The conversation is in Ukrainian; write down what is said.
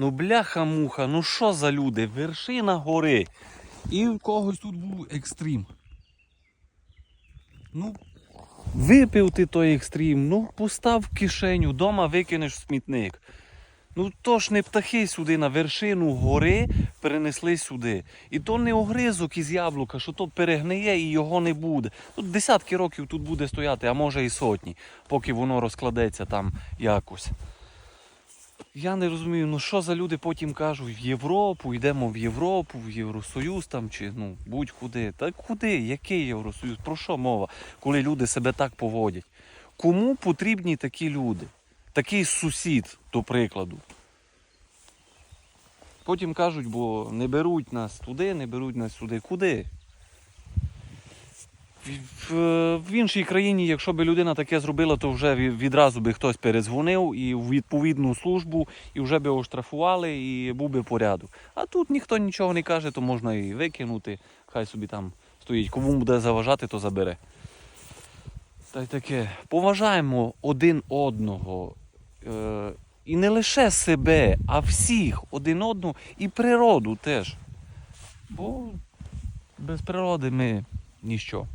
Ну бляха-муха, ну що за люди? Вершина гори. І в когось тут був екстрім. Ну, випив ти той екстрім, ну постав в кишеню, дома викинеш в смітник. Ну то ж не птахи сюди на вершину гори перенесли сюди. І то не огризок із яблука, що то перегниє і його не буде. Тут десятки років тут буде стояти, а може і сотні, поки воно розкладеться там якось. Я не розумію, ну що за люди потім кажуть, в Європу, йдемо в Європу, в Євросоюз там чи ну будь-куди. Та куди? Який Євросоюз? Про що мова, коли люди себе так поводять? Кому потрібні такі люди? Такий сусід, до прикладу. Потім кажуть, бо не беруть нас туди, не беруть нас сюди. Куди? В, в, іншій країні, якщо б людина таке зробила, то вже відразу би хтось передзвонив і в відповідну службу, і вже би оштрафували, і був би порядок. А тут ніхто нічого не каже, то можна і викинути. Хай собі там стоїть. Кому буде заважати, то забере. Та й таке. Поважаємо один одного. Е, і не лише себе, а всіх один одного і природу теж. Бо без природи ми ніщо.